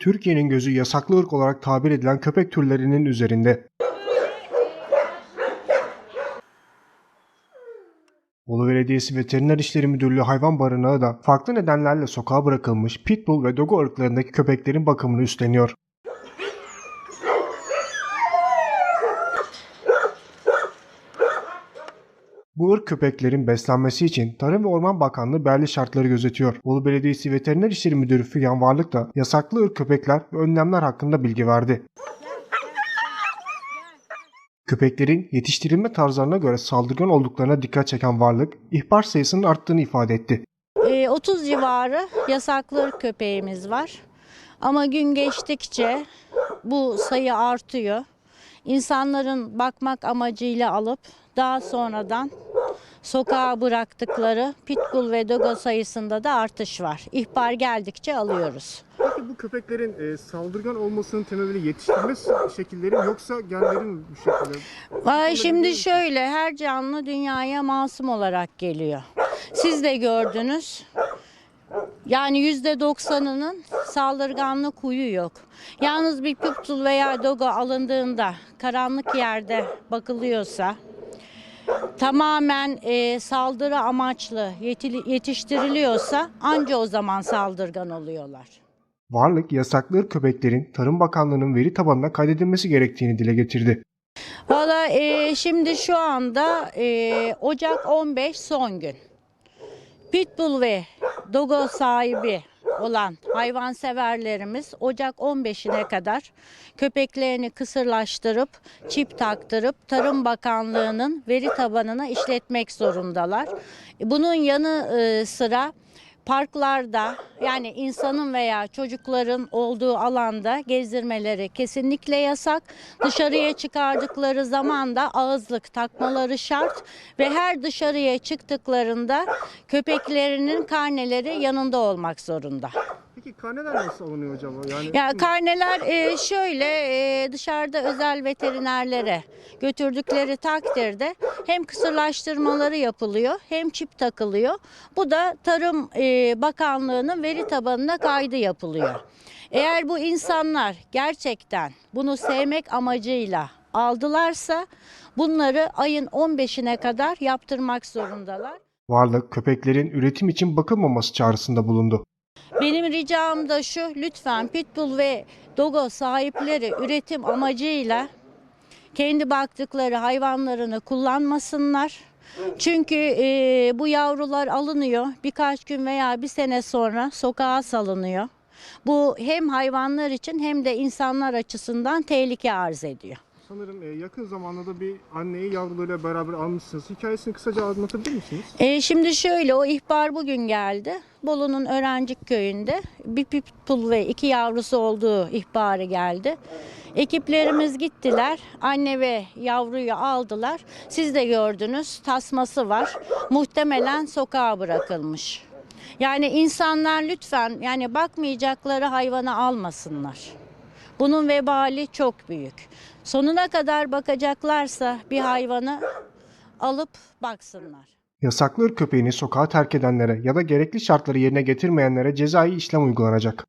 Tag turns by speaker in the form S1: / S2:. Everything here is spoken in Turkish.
S1: Türkiye'nin gözü yasaklı ırk olarak tabir edilen köpek türlerinin üzerinde. Bolu Belediyesi Veteriner İşleri Müdürlüğü hayvan barınağı da farklı nedenlerle sokağa bırakılmış pitbull ve dogo ırklarındaki köpeklerin bakımını üstleniyor. Bu ırk köpeklerin beslenmesi için Tarım ve Orman Bakanlığı belli şartları gözetiyor. Bolu Belediyesi Veteriner İşleri Müdürü Figen Varlık da yasaklı ırk köpekler ve önlemler hakkında bilgi verdi. Köpeklerin yetiştirilme tarzlarına göre saldırgan olduklarına dikkat çeken Varlık, ihbar sayısının arttığını ifade etti.
S2: Ee, 30 civarı yasaklı ırk köpeğimiz var. Ama gün geçtikçe bu sayı artıyor. İnsanların bakmak amacıyla alıp daha sonradan sokağa bıraktıkları pitbull ve dogo sayısında da artış var. İhbar geldikçe alıyoruz.
S1: Peki bu köpeklerin saldırgan olmasının temeli yetiştirme şekilleri mi yoksa genlerin bu şekilde?
S2: Vay şimdi şöyle her canlı dünyaya masum olarak geliyor. Siz de gördünüz. Yani yüzde doksanının saldırganlık huyu yok. Yalnız bir pitbull veya dogo alındığında karanlık yerde bakılıyorsa tamamen e, saldırı amaçlı yetiştiriliyorsa anca o zaman saldırgan oluyorlar.
S1: Varlık yasaklı köpeklerin Tarım Bakanlığı'nın veri tabanına kaydedilmesi gerektiğini dile getirdi.
S2: Valla e, şimdi şu anda e, Ocak 15 son gün. Pitbull ve Dogo sahibi olan hayvanseverlerimiz Ocak 15'ine kadar köpeklerini kısırlaştırıp çip taktırıp Tarım Bakanlığı'nın veri tabanına işletmek zorundalar. Bunun yanı e, sıra parklarda yani insanın veya çocukların olduğu alanda gezdirmeleri kesinlikle yasak. Dışarıya çıkardıkları zaman da ağızlık takmaları şart ve her dışarıya çıktıklarında köpeklerinin karneleri yanında olmak zorunda.
S1: Peki karneler nasıl alınıyor acaba? Yani
S2: Ya karneler e, şöyle e, dışarıda özel veterinerlere götürdükleri takdirde hem kısırlaştırmaları yapılıyor hem çip takılıyor. Bu da Tarım e, Bakanlığı'nın veri tabanına kaydı yapılıyor. Eğer bu insanlar gerçekten bunu sevmek amacıyla aldılarsa bunları ayın 15'ine kadar yaptırmak zorundalar.
S1: Varlık köpeklerin üretim için bakılmaması çağrısında bulundu.
S2: Benim ricam da şu lütfen pitbull ve dogo sahipleri üretim amacıyla kendi baktıkları hayvanlarını kullanmasınlar. Çünkü e, bu yavrular alınıyor birkaç gün veya bir sene sonra sokağa salınıyor. Bu hem hayvanlar için hem de insanlar açısından tehlike arz ediyor.
S1: Sanırım e, yakın zamanda da bir anneyi yavruyla beraber almışsınız. Hikayesini kısaca anlatabilir misiniz?
S2: E, şimdi şöyle o ihbar bugün geldi. Bolu'nun Öğrencik köyünde bir pitbull ve iki yavrusu olduğu ihbarı geldi. Ekiplerimiz gittiler. Anne ve yavruyu aldılar. Siz de gördünüz tasması var. Muhtemelen sokağa bırakılmış. Yani insanlar lütfen yani bakmayacakları hayvanı almasınlar. Bunun vebali çok büyük. Sonuna kadar bakacaklarsa bir hayvanı alıp baksınlar.
S1: Yasaklı köpeğini sokağa terk edenlere ya da gerekli şartları yerine getirmeyenlere cezai işlem uygulanacak.